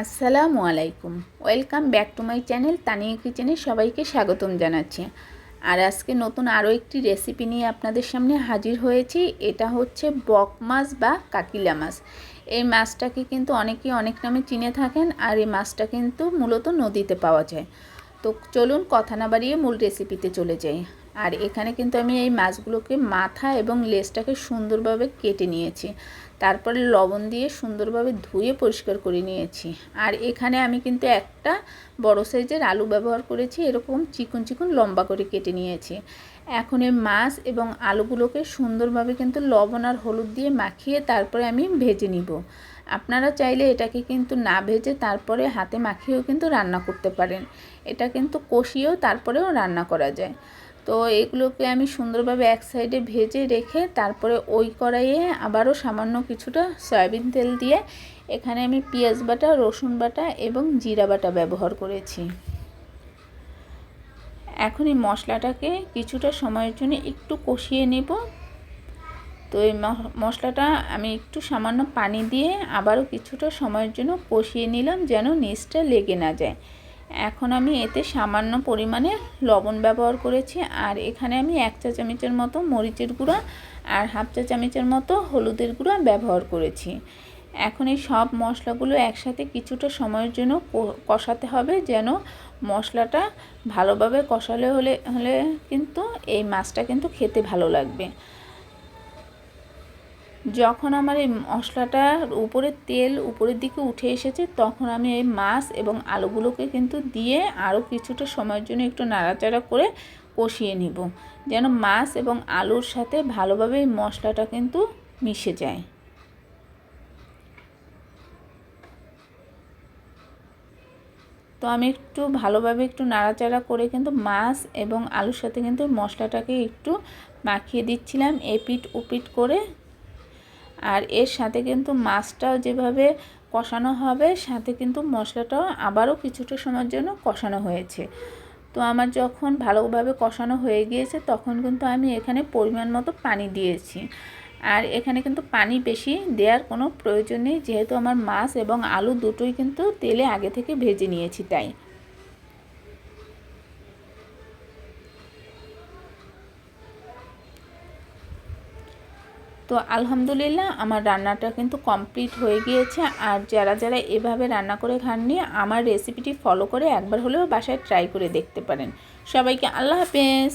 আসসালামু আলাইকুম। Welcome back to my channel Tania কিচেনে সবাইকে স্বাগতম জানাচ্ছি। আর আজকে নতুন আরও একটি রেসিপি নিয়ে আপনাদের সামনে হাজির হয়েছি, এটা হচ্ছে বক মাছ বা কাকিলা মাছ। এই মাছটাকে কিন্তু অনেকেই অনেক নামে চিনে থাকেন, আর এই মাছটা কিন্তু মূলত নদীতে পাওয়া যায়। তো চলুন কথা না বাড়িয়ে মূল রেসিপিতে চলে যাই। আর এখানে কিন্তু আমি এই মাছগুলোকে মাথা এবং লেজটাকে সুন্দরভাবে কেটে নিয়েছি। তারপরে লবণ দিয়ে সুন্দরভাবে ধুয়ে পরিষ্কার করে নিয়েছি। আর এখানে আমি কিন্তু একটা বড় সাইজের আলু ব্যবহার করেছি, এরকম চিকন চিকন লম্বা করে কেটে নিয়েছি। এখন এই মাছ এবং আলুগুলোকে সুন্দরভাবে কিন্তু লবণ আর হলুদ দিয়ে মাখিয়ে তারপরে আমি ভেজে নিব। আপনারা চাইলে এটাকে কিন্তু না ভেজে তারপরে হাতে মাখিয়েও কিন্তু রান্না করতে পারেন। এটা কিন্তু কষিয়েও তারপরেও রান্না করা যায়। তো এগুলোকে আমি সুন্দরভাবে এক সাইডে ভেজে রেখে তারপরে ওই কড়াইয়ে আবারও সামান্য কিছুটা সয়াবিন তেল দিয়ে এখানে আমি পেঁয়াজ বাটা, রসুন বাটা এবং জিরা বাটা ব্যবহার করেছি। এখন এই মশলাটাকে কিছুটা সময়ের জন্য একটু কষিয়ে নেব। তো এই মশলাটা আমি একটু সামান্য পানি দিয়ে আবারও কিছুটা সময়ের জন্য কষিয়ে নিলাম যেন নিচটা লেগে না যায়। এখন আমি এতে সামান্য পরিমাণে লবণ ব্যবহার করেছি আর এখানে আমি এক চা চামচের মতো মরিচের গুঁড়া আর হাফ চা চামচের মতো হলুদের গুঁড়া ব্যবহার করেছি। এখন এই সব মশলাগুলো একসাথে কিছুটা সময়ের জন্য কষাতে হবে যেন মশলাটা ভালোভাবে কষালে হলে হলে কিন্তু এই মাছটা কিন্তু খেতে ভালো লাগবে। যখন আমার এই মশলাটার উপরে তেল উপরের দিকে উঠে এসেছে, তখন আমি এই মাছ এবং আলুগুলোকে কিন্তু দিয়ে আরও কিছুটা সময়ের জন্য একটু নাড়াচাড়া করে কষিয়ে নিব, যেন মাছ এবং আলুর সাথে ভালোভাবে এই মশলাটা কিন্তু মিশে যায়। তো আমি একটু ভালোভাবে একটু নাড়াচাড়া করে কিন্তু মাছ এবং আলুর সাথে কিন্তু মশলাটাকে একটু মাখিয়ে দিচ্ছিলাম এপিট উপিট করে। আর এর সাথে কিন্তু মাছটাও যেভাবে কষানো হবে, সাথে কিন্তু মশলাটাও আবারও কিছুটা সময়ের জন্য কষানো হয়েছে। তো আমার যখন ভালোভাবে কষানো হয়ে গিয়েছে, তখন কিন্তু আমি এখানে পরিমাণ মতো পানি দিয়েছি। আর এখানে কিন্তু পানি বেশি দেওয়ার কোনো প্রয়োজন নেই, যেহেতু আমার মাছ এবং আলু দুটোই কিন্তু তেলে আগে থেকে ভেজে নিয়েছি তাই। তো আলহামদুলিল্লাহ আমার রান্নাটা কিন্তু কমপ্লিট হয়ে গিয়েছে। আর যারা যারা এভাবে রান্না করে খাননি, আমার রেসিপিটি ফলো করে একবার হলেও বাসায় ট্রাই করে দেখতে পারেন। সবাইকে আল্লাহ হাফেজ।